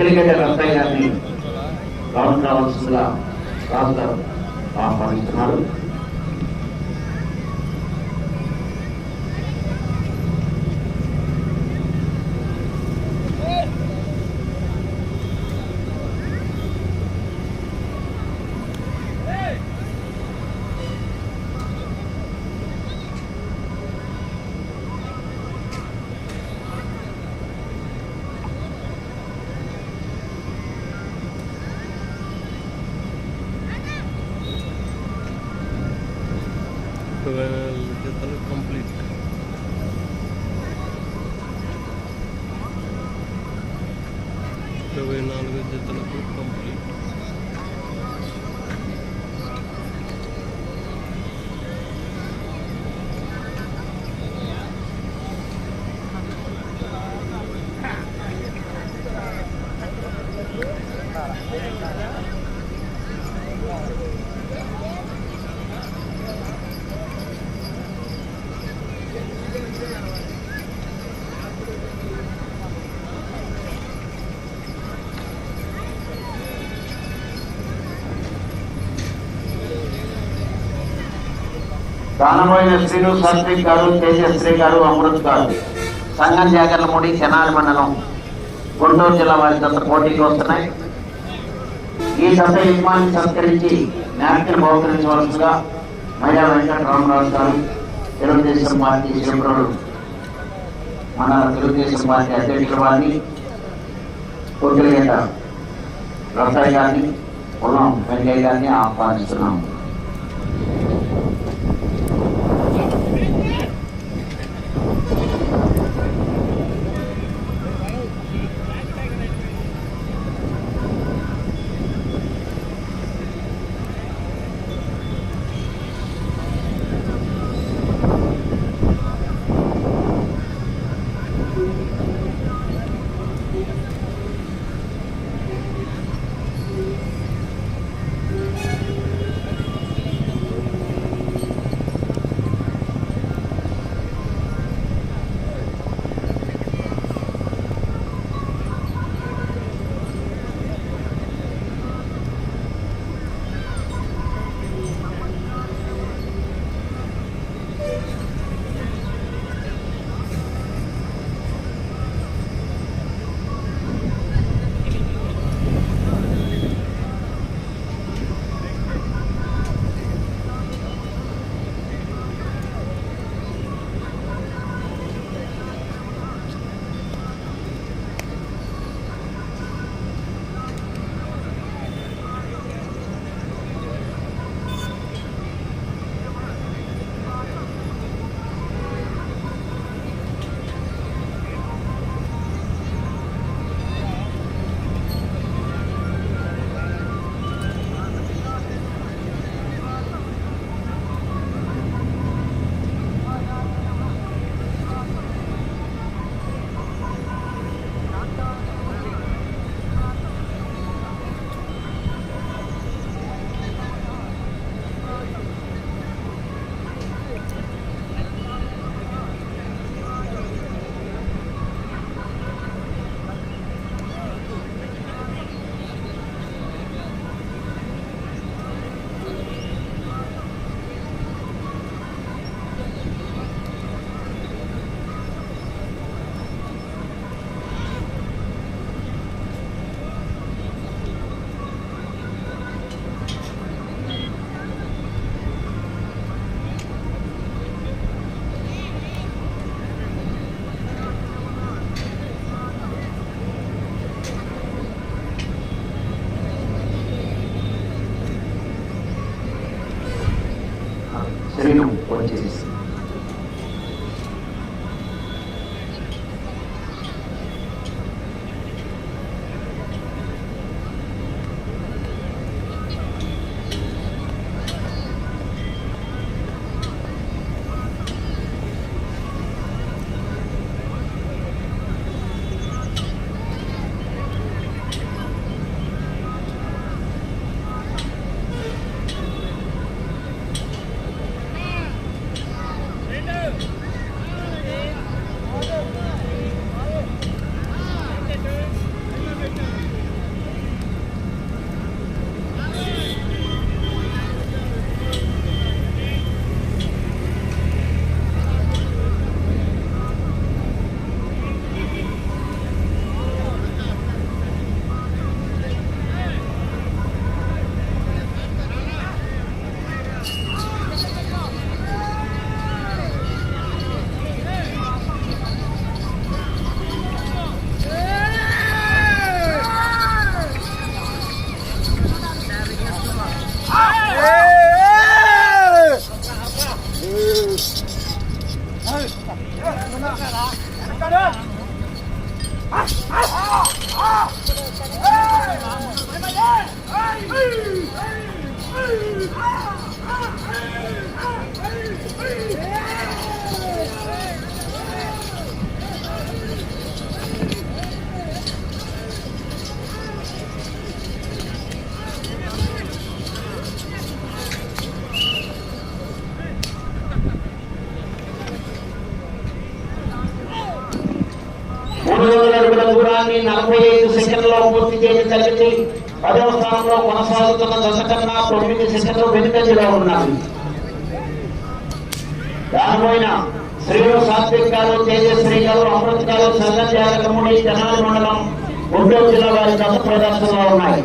চলে গেছেন রাস্তায় আপনি রহমান সাল্লাম ఇరవై నాలుగు జతలకు కంప్లీట్ దానమైన శ్రీలు సాత్విక్ గారు తేజశ్రీ గారు అమృత్ గారు. సంఘం జాగర్లమూడి తెనాలి మండలం గుంటూరు జిల్లా వారి జత పోటీకి వస్తున్నాయి. ఈ జత యజమాని సత్కరించి నాయకులు బహుకరించవలసిందిగా మహిళా వెంకట రామరాజు గారు తెలుగుదేశం పార్టీ సభ్యులు మన తెలుగుదేశం పార్టీ అధ్యక్షుల వారిని పొద్దులేట రత్తయ్య గారిని పొలం వెంకయ్య గారిని ఆహ్వానిస్తున్నాము. శ్రీను వచ్చేసి Hey! నలభై ఐదు సెకండ్లో పూర్తి చేయడం జరిగింది. పదవ స్థానంలో కొనసాగుతున్న దశ కన్నా తొమ్మిది సెకండ్లు వెనుకంజలో ఉన్నాయి. దానిపైన శ్రీలు సాత్విక్ గారు తేజశ్రీ గారు అమృత్ గారు సంగం జాగరముడి తెనాలి మండలం గుంటూరు జిల్లా వారి దశ ప్రదర్శనలో ఉన్నాయి.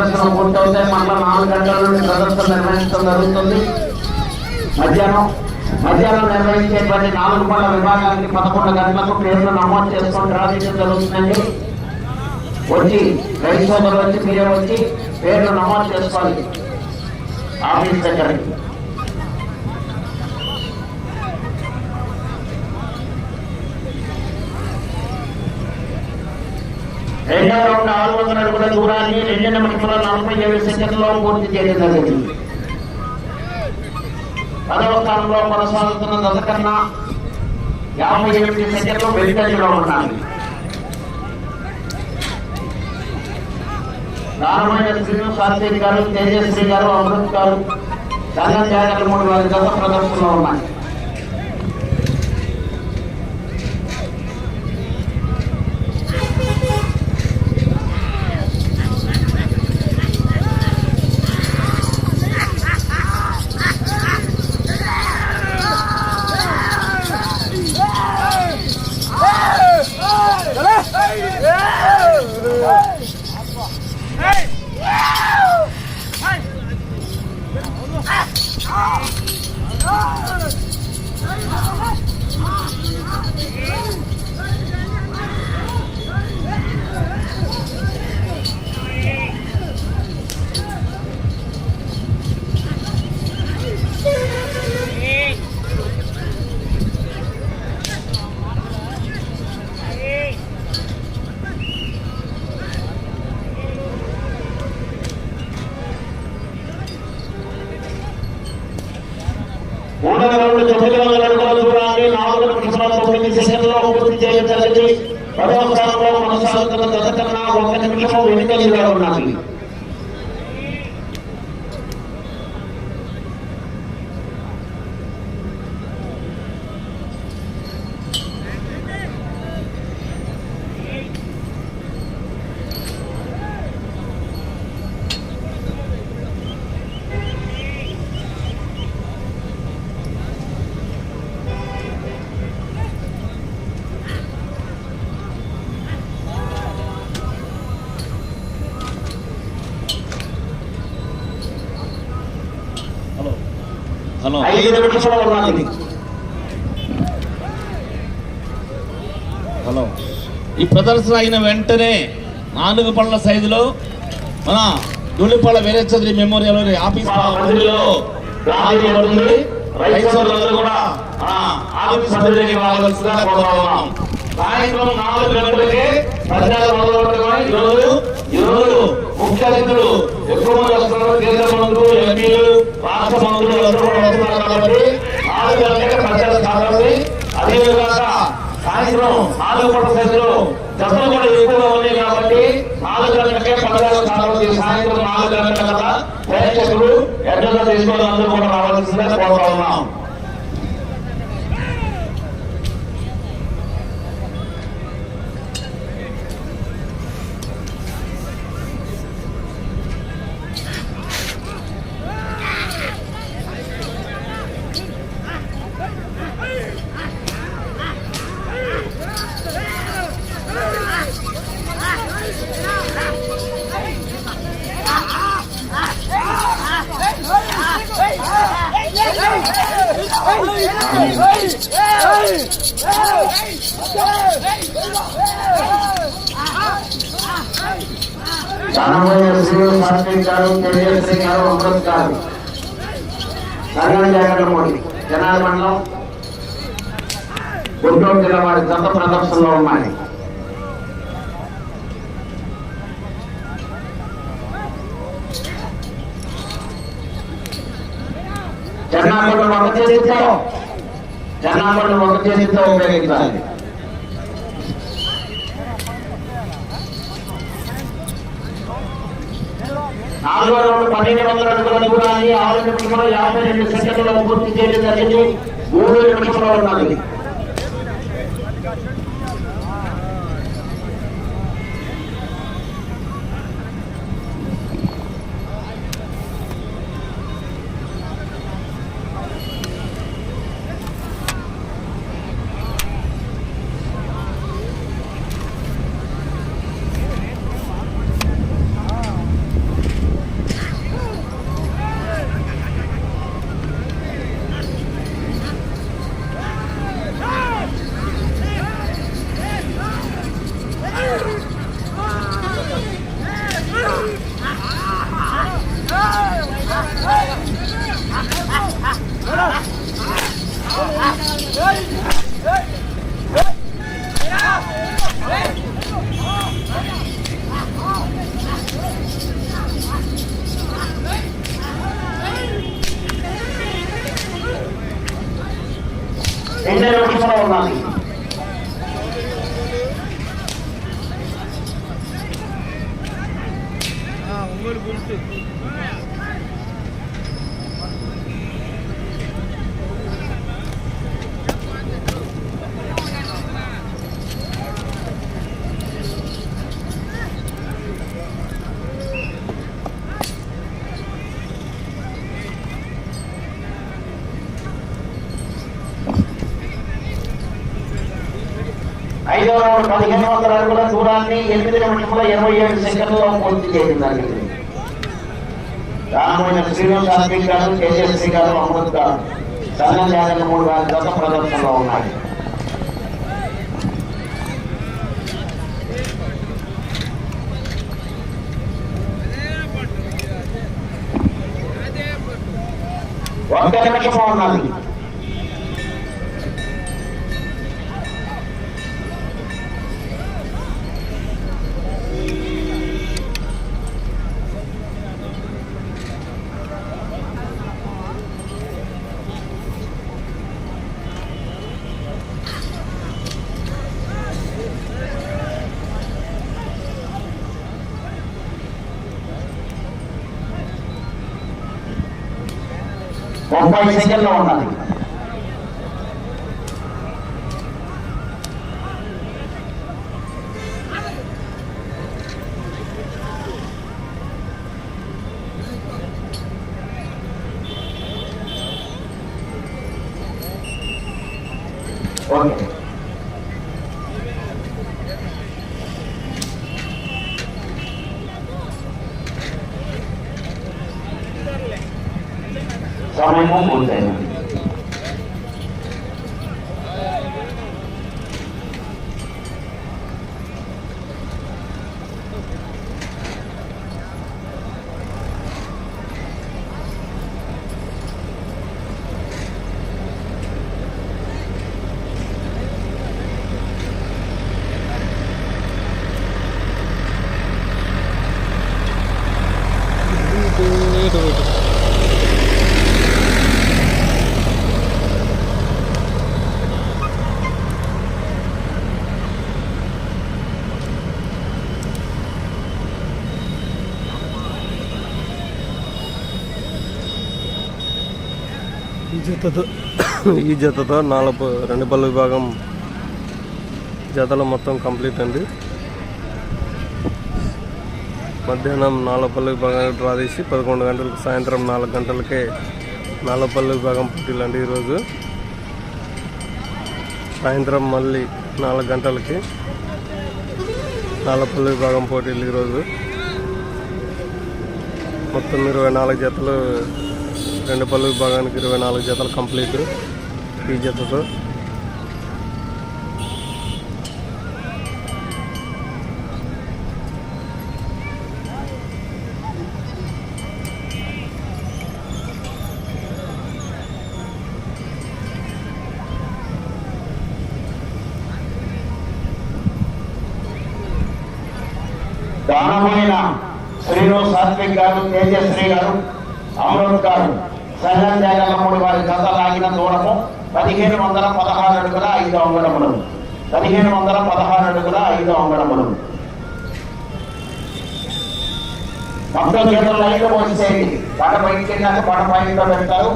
ప్రదర్శన పూర్తవుతాయి. మళ్ళీ నాలుగు గంటల నుండి ప్రదర్శన నిర్వహించడం జరుగుతుంది. మధ్యాహ్నం మధ్యాహ్నం నిర్వహించేటువంటి నాలుగు పళ్ళ విభాగానికి పదకొండు గంటలకు పేర్లు నమోదు చేసుకొని రాజకీయం జరుగుతుందండి వచ్చి రైతు సోదరులు వచ్చి మీరే వచ్చి పేర్లు నమోదు చేసుకోవాలి. ఆఫీస్ దగ్గరికి. రెండవ రౌండ్ ఆరు వందల అడుగుల దూరాన్ని రెండు నిమిషముల నలభై ఏడు సెకండ్లో పూర్తి చేయడం జరిగింది. పదవ స్థానంలో కొనసాగుతున్న దశ కన్నా యాభై ఎనిమిది సెకండ్లు వెంటనే ఉన్నాయి. నారాయణ శ్రీను శాస్త్రి గారు తేజశ్రీ గారు అమృత్ గారు సంగం జాగ్రత్త మూడు వారి గత ప్రదర్శనలో ఉన్నాయి. మూడవ రౌండ్ తొమ్మిది వందల అడుగుల దూరాన్ని నాలుగు నిమిషాల తొమ్మిది సెకండ్లో పూర్తి చేయడం జరిగింది పదవ స్థానంలో కొనసాగుతున్న కన్నా ఒక నిమిషం వెనుకలుగా ఉన్నది హలో హలో. ఐదు నిమిషాలు ఉన్నది హలో. ఈ ప్రదర్శన అయిన వెంటనే నాలుగు పళ్ళ సైజులో మన వీరేశ చౌదరి మెమోరియల్ ఆఫీస్ సాయంత్రం నాలుగు గంటలకే ప్రచారం మొదలు పెట్టుకొని ఈరోజు ఈరోజు ముఖ్య అతిథులు ఎక్కువ మంది వస్తున్నారు. కేంద్ర మంత్రులు ఎంపీలు రాష్ట్ర మంత్రులు అందరూ కూడా వస్తున్నారు కాబట్టి నాలుగు గంటలకే ప్రచారం అదేవిధంగా సాయంత్రం నాలుగు పూట సైజులో కూడా ఎక్కువగా ఉన్నాయి కాబట్టి నాలుగు గంటలకే పండుగ కావాలి సాయంత్రం నాలుగు గంటల కదా ప్రేక్షకులు ఎడ్డగా తీసుకొని అందరూ కూడా రావాల్సిందిగా కోరుతా ఉన్నాం చేసే గారు అమృత్ కాదు సంగం జగన్మోహన్ జనాల మండలం గుంటూరు జిల్లా వారి దత్త ప్రదర్శనలో ఉన్నాయి. జనాభాను ఒక చేతితో జనాభాను ఒక చేతితో ఉపయోగించాలి. నాలుగో రౌండ్ పన్నెండు వందల అడుగుల దూరాన్ని ఆరు నిమిషంలో యాభై రెండు సెకండ్లలో పూర్తి చేయడం జరిగింది. మూడు నిమిషంలో ఉన్నది. ఐదో రౌండ్ పదిహేను వందల అడుగుల దూరాన్ని ఎనిమిది నిమిషంలో ఇరవై ఏడు సెకండ్లో పూర్తి చేసిందండి. జరిగింది రామోజన శ్రీనివాస గారు తేజస్వి గారు అమృత్ గారు సంగం మూడు గారి గత ప్రదర్శనలో ఉన్నాయి. ఒక్క నిమిషం ఉన్నది. ముప్పై సెకండ్లో ఉన్నది ఓకే Mungu tena. జతతో ఈ జతతో నాలుగు రెండు పళ్ళు విభాగం జతలు మొత్తం కంప్లీట్ అండి. మధ్యాహ్నం నాలుగు పళ్ళు విభాగానికి డ్రా తీసి పదకొండు గంటలకు సాయంత్రం నాలుగు గంటలకే నాలుగు పళ్ళు విభాగం పోటీలు అండి ఈరోజు. సాయంత్రం మళ్ళీ నాలుగు గంటలకి నాలుగు విభాగం పోటీలు ఈరోజు. మొత్తం ఇరవై నాలుగు జతలు రెండు పళ్ళు విభాగానికి ఇరవై నాలుగు జతలు కంప్లీట్ ఈ జతతో. దానమైన శ్రీను సాత్విక్ గారు తేజశ్రీ గారు అమృత్ గారు. సంగం వారి కథ లాగిన దూరము పదిహేను వందల పదహారు అడుగుల ఐదు అంగడములు పదిహేను వందల పదహారు అడుగుల ఐదు అంగడములు మొత్తం గీతలు లైన్లో వచ్చేయండి పడ పైకి పడ పైన పెడతారు.